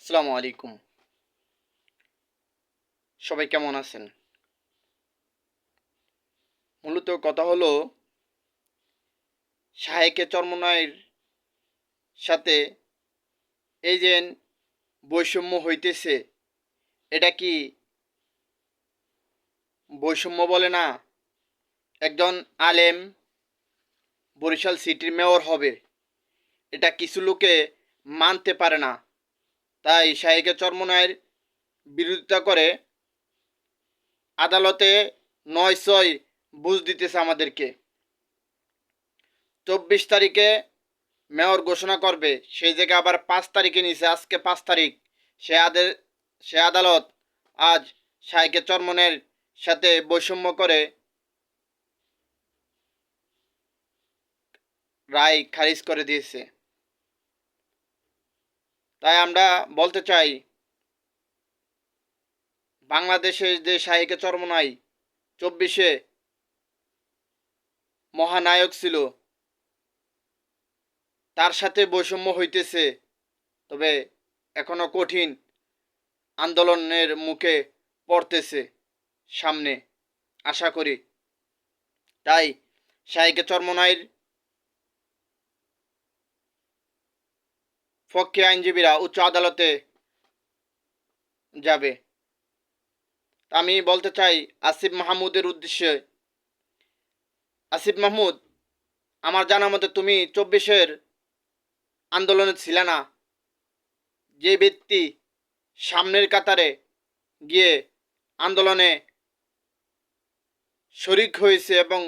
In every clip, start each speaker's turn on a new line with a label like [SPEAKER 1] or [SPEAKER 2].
[SPEAKER 1] আসসালামু আলাইকুম। সবাই কেমন আছেন? মূলত কথা হলো, শাহেকে চর্মনায়ের সাথে এই যে বৈষম্য হইতেছে, এটা কি বৈষম্য বলে না? একজন আলেম বরিশাল সিটির মেয়র হবে, এটা কিছু লোকে মানতে পারে না। তাই শাহিকে চর্মনায়ের বিরোধিতা করে আদালতে নয় ছয় বুঝ দিতেছে আমাদেরকে। চব্বিশ তারিখে মেয়র ঘোষণা করবে, সেই জায়গায় আবার পাঁচ তারিখে নিছে, আজকে পাঁচ তারিখ। সে আদের সে আদালত আজ শাহিকে চর্মনের সাথে বৈষম্য করে রায় খারিজ করে দিয়েছে। তাই আমরা বলতে চাই বাংলাদেশের যে শাহিকে চরমনাই, চব্বিশে মহানায়ক ছিল, তার সাথে বৈষম্য হইতেছে, তবে এখনও কঠিন আন্দোলনের মুখে পড়তেছে সামনে, আশা করি। তাই শাহিকে চরমনাইয়ের পক্ষে আইনজীবীরা উচ্চ আদালতে যাবে। আমি বলতে চাই, আসিফ মাহমুদের উদ্দেশ্যে। আসিফ মাহমুদ, আমার জানা মতে তুমি চব্বিশের আন্দোলনে ছিলে না। যে ব্যক্তি সামনের কাতারে গিয়ে আন্দোলনে শরিক হয়েছে এবং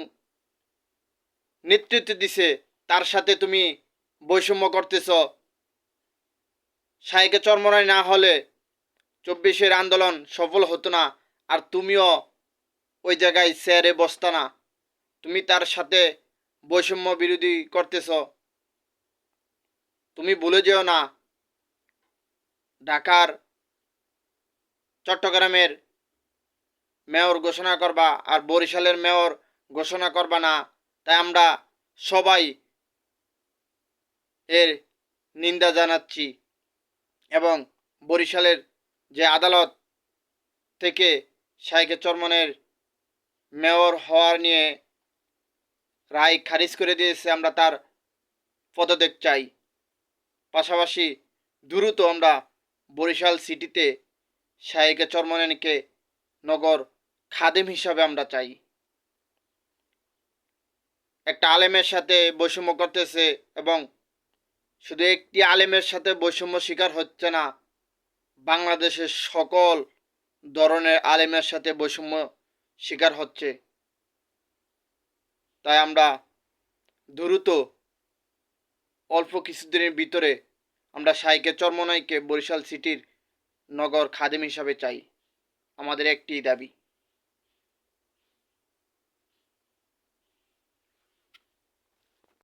[SPEAKER 1] নেতৃত্ব দিছে, তার সাথে তুমি বৈষম্য করতেছ শাহিকে চর্মনায় না হলে চব্বিশের আন্দোলন সফল হতো না, আর তুমিও ওই জায়গায় স্যারে বসতা না। তুমি তার সাথে বৈষম্য বিরোধী করতেছ। তুমি ভুলে যেও না, ঢাকার চট্টগ্রামের মেয়র ঘোষণা করবা আর বরিশালের মেয়র ঘোষণা করবা না। তাই আমরা সবাই এর নিন্দা জানাচ্ছি। এবং বরিশালের যে আদালত থেকে শাইকে চরমনের মেয়র হওয়ার নিয়ে রায় খারিজ করে দিয়েছে, আমরা তার পদত্যাগ চাই। পাশাপাশি দ্রুত আমরা বরিশাল সিটিতে শাহিকে চরমনেনকে নগর খাদেম হিসাবে আমরা চাই। একটা আলেমের সাথে বৈষম্য করতেছে এবং শুধু একটি আলেমের সাথে বৈষম্য শিকার হচ্ছে না, বাংলাদেশের সকল ধরনের আলেমের সাথে বৈষম্য শিকার হচ্ছে। তাই আমরা দ্রুত অল্প কিছুদিনের ভিতরে আমরা সাইকে চর্মনাইকে বরিশাল সিটির নগর খাদেম হিসাবে চাই। আমাদের একটি দাবি।